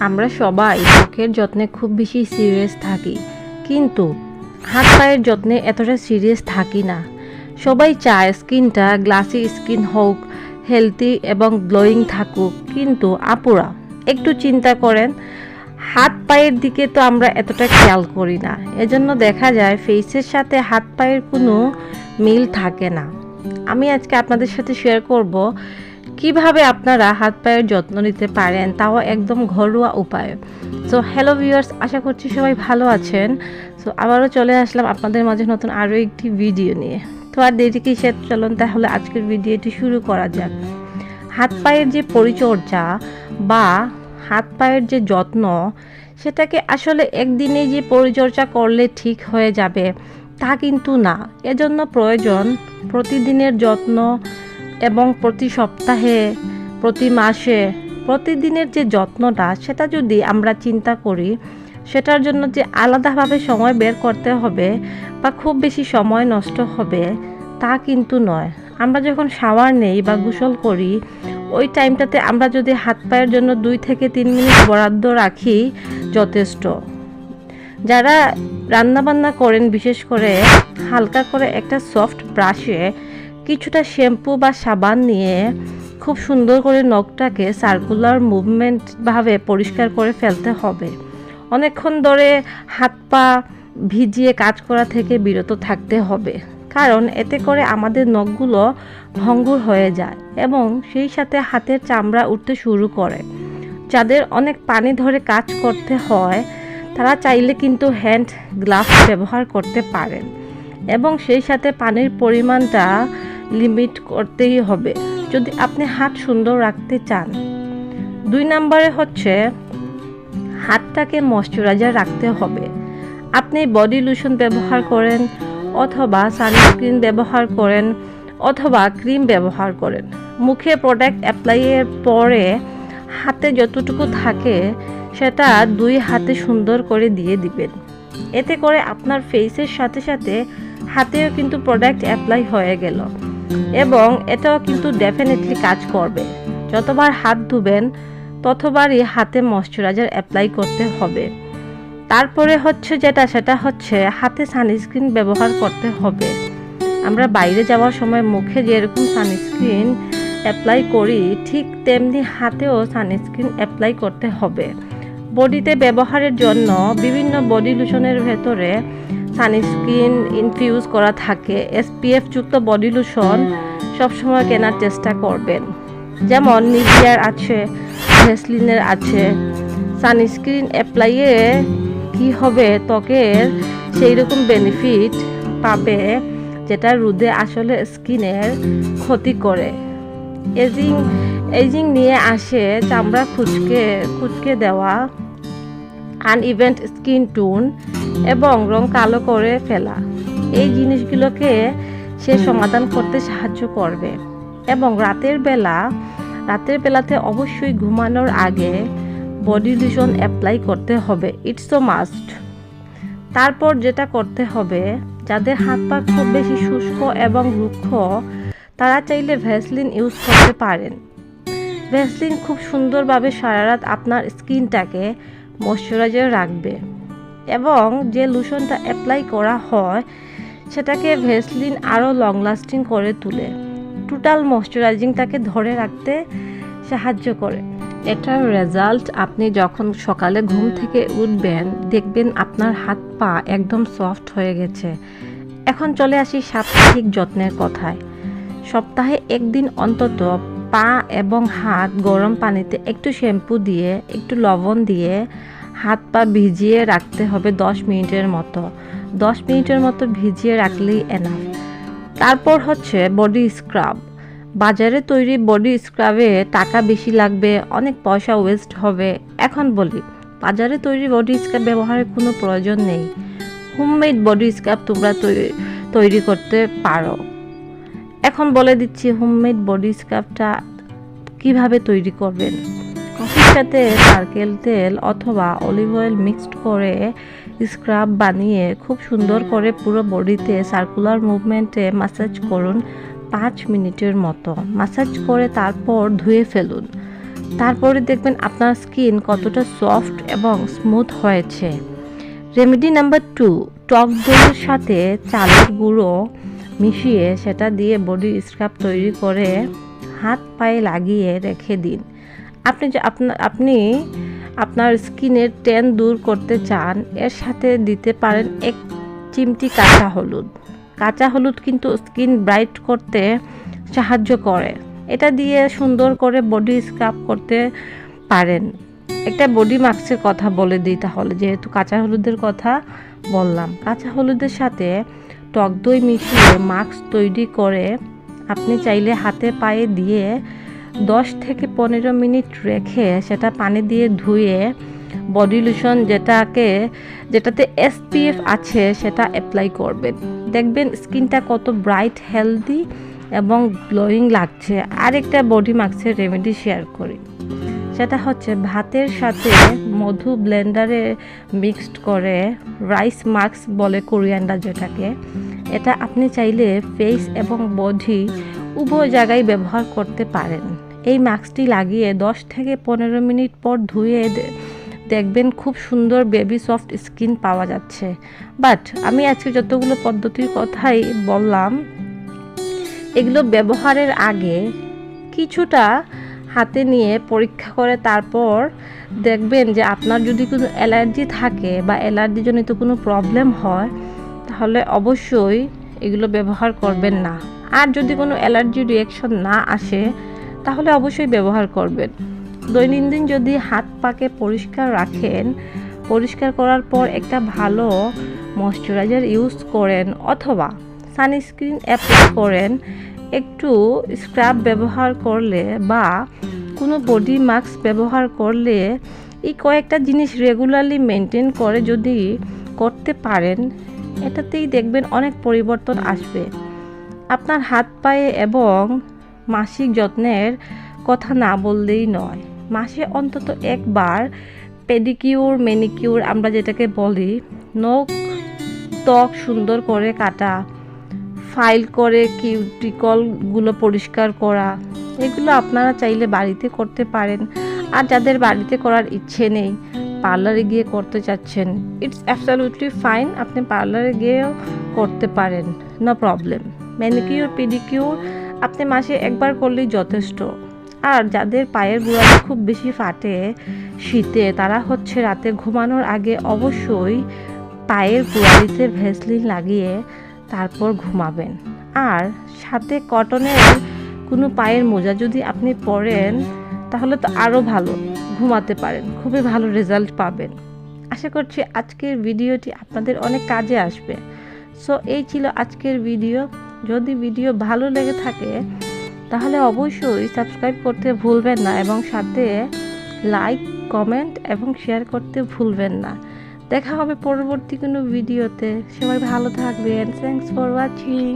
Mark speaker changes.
Speaker 1: আমরা সবাই চোখের যত্নে খুব বেশি সিরিয়াস থাকি। কিন্তু হাত পায়ের যত্নে এতটা সিরিয়াস থাকি না। সবাই চায় স্কিনটা গ্লাসি স্কিন হোক হেলদি এবং গ্লোয়িং থাকুক। কিন্তু আপুরা, একটু চিন্তা করেন, হাত পায়ের দিকে তো আমরা এতটা খেয়াল করি না। এজন্য দেখা যায় ফেসের সাথে হাত পায়ের কোনো মিল থাকে না। আমি আজকে আপনাদের সাথে শেয়ার করব কীভাবে আপনারা হাত পায়ের যত্ন নিতে পারেন, তাও একদম ঘরোয়া উপায়। সো হ্যালো ভিউয়ার্স আশা করছি সবাই ভালো আছেন। সো আবারও চলে আসলাম আপনাদের মাঝে নতুন আরও একটি ভিডিও নিয়ে। তো আর দেরি সে চলুন তাহলে আজকের ভিডিওটি শুরু করা যাক। হাত পায়ের যে পরিচর্যা বা হাত পায়ের যে যত্ন, সেটাকে আসলে একদিনে যে পরিচর্যা করলে ঠিক হয়ে যাবে, তা কিন্তু না। এজন্য প্রয়োজন প্রতিদিনের যত্ন এবং প্রতি সপ্তাহে, প্রতি মাসে, প্রতিদিনের যে যত্নটা, সেটা যদি আমরা চিন্তা করি, সেটার জন্য যে আলাদাভাবে সময় বের করতে হবে বা খুব বেশি সময় নষ্ট হবে, তা কিন্তু নয়। আমরা যখন শাওয়ার নেই বা গোসল করি, ওই টাইমটাতে আমরা যদি হাত পায়ের জন্য দুই থেকে তিন মিনিট বরাদ্দ রাখি, যথেষ্ট। যারা রান্নাবান্না করেন, বিশেষ করে হালকা করে একটা সফট ব্রাশে কিছুটা শ্যাম্পু বা সাবান নিয়ে খুব সুন্দর করে নখটাকে সার্কুলার মুভমেন্টভাবে পরিষ্কার করে ফেলতে হবে। অনেকক্ষণ ধরে হাত পা ভিজিয়ে কাজ করা থেকে বিরত থাকতে হবে, কারণ এতে করে আমাদের নখগুলো ভঙ্গুর হয়ে যায় এবং সেই সাথে হাতের চামড়া উঠতে শুরু করে। যাদের অনেক পানি ধরে কাজ করতে হয়, তারা চাইলে কিন্তু হ্যান্ড গ্লাভস ব্যবহার করতে পারেন এবং সেই সাথে পানির পরিমাণটা লিমিট করতেই হবে। যদি আপনি হাত সুন্দর রাখতে চান। দুই নম্বরে হচ্ছে, হাতটাকে ময়শ্চারাইজার রাখতে হবে। আপনি বডি লোশন ব্যবহার করেন অথবা সানস্ক্রিন ব্যবহার করেন অথবা ক্রিম ব্যবহার করেন। মুখে প্রোডাক্ট অ্যাপ্লাইয়ের পরে হাতে যতটুকু থাকে সেটা দুই হাতে সুন্দর করে দিয়ে দিবেন। এতে করে আপনার ফেসের সাথে সাথে হাতেও কিন্তু প্রোডাক্ট অ্যাপ্লাই হয়ে গেল। এবং এটাও কিন্তু ডেফিনেটলি কাজ করবে। যতবার হাত ধুবেন, ততবারই হাতে ময়শ্চারাইজার অ্যাপ্লাই করতে হবে। তারপরে হচ্ছে যেটা, সেটা হচ্ছে হাতে সানস্ক্রিন ব্যবহার করতে হবে। আমরা বাইরে যাওয়ার সময় মুখে যেরকম সানস্ক্রিন অ্যাপ্লাই করি, ঠিক তেমনি হাতেও সানস্ক্রিন অ্যাপ্লাই করতে হবে। বডিতে ব্যবহারের জন্য বিভিন্ন বডি লোশনের ভেতরে সানস্ক্রিন ইনফিউজ করা থাকে এসপিএফ যুক্ত বডি লোশন সবসময় কেনার চেষ্টা করবেন। যেমন নিভিয়ার আছে ভেসলিনের আছে সানস্ক্রিন অ্যাপ্লাইয়ে কি হবে ত্বকের সেই রকম বেনিফিট পাবে যেটা রোদে আসলে স্কিনের ক্ষতি করে। এজিং এজিং নিয়ে আসে চামড়া খুচকে খুচকে দেওয়া আনইভেন্ট স্কিন টোন এবং রং কালো করে ফেলা। এই জিনিসগুলোকে সে সমাধান করতে সাহায্য করবে। এবং রাতের বেলা, রাতের বেলাতে অবশ্যই ঘুমানোর আগে বডি লোশন অ্যাপ্লাই করতে হবে। ইটস তো মাস্ট তারপর যেটা করতে হবে, যাদের হাত পা খুব বেশি শুষ্ক এবং রুক্ষ, তারা চাইলে ভ্যাসলিন ইউজ করতে পারেন। ভ্যাসলিন খুব সুন্দরভাবে সারা রাত আপনার স্কিনটাকে ময়শ্চারাইজার রাখবে। এবং যে লোশনটা অ্যাপ্লাই করা হয়, সেটাকে ভেসলিন আরও লং লাস্টিং করে তুলে। টোটাল ময়শ্চারাইজিংটাকে ধরে রাখতে সাহায্য করে। এটার রেজাল্ট আপনি যখন সকালে ঘুম থেকে উঠবেন, দেখবেন আপনার হাত পা একদম সফট হয়ে গেছে। এখন চলে আসি সাপ্তাহিক যত্নের কথায়। সপ্তাহে একদিন অন্তত পা এবং হাত গরম পানিতে একটু শ্যাম্পু দিয়ে, একটু লবণ দিয়ে হাত পা ভিজিয়ে রাখতে হবে দশ মিনিটের মতো। দশ মিনিটের মতো ভিজিয়ে রাখলেই এনাফ তারপর হচ্ছে বডি স্ক্রাব বাজারে তৈরি বডি স্ক্রাবে টাকা বেশি লাগবে, অনেক পয়সা ওয়েস্ট হবে। এখন বলি, বাজারে তৈরি বডি স্ক্রাব ব্যবহারের কোনো প্রয়োজন নেই। হোমমেড বডি স্ক্রাব তোমরা তৈরি করতে পারো। এখন বলে দিচ্ছি হোমমেড বডি স্ক্রাবটা কীভাবে তৈরি করবেন? কফির সাথে নারকেল তেল অথবা অলিভ অয়েল মিক্সড করে স্ক্রাব বানিয়ে খুব সুন্দর করে পুরো বডিতে সার্কুলার মুভমেন্টে মাসাজ করুন পাঁচ মিনিটের মতো। মাসাজ করে তারপর ধুয়ে ফেলুন। তারপরে দেখবেন আপনার স্কিন কতটা সফট এবং স্মুথ হয়েছে। রেমেডি নাম্বার টু, টক দইয়ের সাথে চালের গুঁড়ো মিশিয়ে সেটা দিয়ে বডি স্ক্রাব তৈরি করে হাত পায়ে লাগিয়ে রেখে দিন। আপনি যে আপনি আপনার স্কিনের ট্যান দূর করতে চান, এর সাথে দিতে পারেন এক চিমটি কাঁচা হলুদ। কাঁচা হলুদ কিন্তু স্কিন ব্রাইট করতে সাহায্য করে। এটা দিয়ে সুন্দর করে বডি স্ক্রাব করতে পারেন। একটা বডি মাস্কের কথা বলে দিই তাহলে, যেহেতু কাঁচা হলুদের কথা বললাম। কাঁচা হলুদের সাথে টক দই মিশিয়ে মাস্ক তৈরি করে আপনি চাইলে হাতে পায়ে দিয়ে দশ থেকে পনেরো মিনিট রেখে সেটা পানি দিয়ে ধুয়ে বডি লোশন যেটাকে, যেটাতে এসপিএফ আছে, সেটা অ্যাপ্লাই করবেন। দেখবেন স্কিনটা কত ব্রাইট হেলদি এবং গ্লোয়িং লাগছে। আরেকটা বডি মাস্কের রেমেডি শেয়ার করি। সেটা হচ্ছে ভাতের সাথে মধু ব্লেন্ডারে মিক্সড করে রাইস মাস্ক বলে কোরিয়ান্ডার যেটাকে, এটা আপনি চাইলে ফেস এবং বডি উভয় জায়গায় ব্যবহার করতে পারেন। এই মাস্কটি লাগিয়ে 10 থেকে পনেরো মিনিট পর ধুয়ে দেখবেন খুব সুন্দর বেবি সফট স্কিন পাওয়া যাচ্ছে। বাট আমি আজকে যতগুলো পদ্ধতির কথাই বললাম, এগুলো ব্যবহারের আগে কিছুটা হাতে নিয়ে পরীক্ষা করে তারপর দেখবেন যে আপনার যদি কোনো অ্যালার্জি থাকে বা অ্যালার্জিজনিত কোনো প্রবলেম হয়, তাহলে অবশ্যই এগুলো ব্যবহার করবেন না। আর যদি কোনো অ্যালার্জি রিয়াকশন না আসে, তাহলে অবশ্যই ব্যবহার করবেন। দৈনন্দিন যদি হাত পাকে পরিষ্কার রাখেন, পরিষ্কার করার পর একটা ভালো ময়শ্চারাইজার ইউজ করেন অথবা সানস্ক্রিন অ্যাপ্লাই করেন, একটু স্ক্রাব ব্যবহার করলে বা কোনো বডি মাস্ক ব্যবহার করলে এই কয়েকটা জিনিস রেগুলারলি মেনটেন করে যদি করতে পারেন, এটাতেই দেখবেন অনেক পরিবর্তন আসবে। আপনার হাত পায়ে এবং মাসিক যত্নের কথা না বললেই নয়। মাসে অন্তত একবার পেডিকিউর, মেনিকিউর আমরা যেটাকে বলি, নখ ত্বক সুন্দর করে কাটা, ফাইল করে কিউটিকলগুলো পরিষ্কার করা, এগুলো আপনারা চাইলে বাড়িতে করতে পারেন। আর যাদের বাড়িতে করার ইচ্ছে নেই, পার্লারে গিয়ে করতে চাচ্ছেন, ইটস অ্যাবসলিউটলি ফাইন, আপনি পার্লারে গিয়েও করতে পারেন, নো প্রবলেম। ম্যানিকিউর, পেডিকিউর আপনি মাসে একবার করলেই যথেষ্ট। আর যাদের পায়ের গোড়ালি খুব বেশি ফাটে শীতে, তারা হচ্ছে রাতে ঘুমানোর আগে অবশ্যই পায়ের গোড়ালিতে ভেসলিন লাগিয়ে তারপর ঘুমাবেন। আর সাথে কটনের কোনো পায়ের মোজা যদি আপনি পরেন, তাহলে তো আরও ভালো, ঘুমাতে পারেন, খুবই ভালো রেজাল্ট পাবেন। আশা করছি আজকের ভিডিওটি আপনাদের অনেক কাজে আসবে। সো, এই ছিল আজকের ভিডিও। যদি ভিডিও ভালো লেগে থাকে, তাহলে অবশ্যই সাবস্ক্রাইব করতে ভুলবেন না এবং সাথে লাইক, কমেন্ট এবং শেয়ার করতে ভুলবেন না। দেখা হবে পরবর্তী কোনো ভিডিওতে। সবাই ভালো থাকবেন। Thanks for watching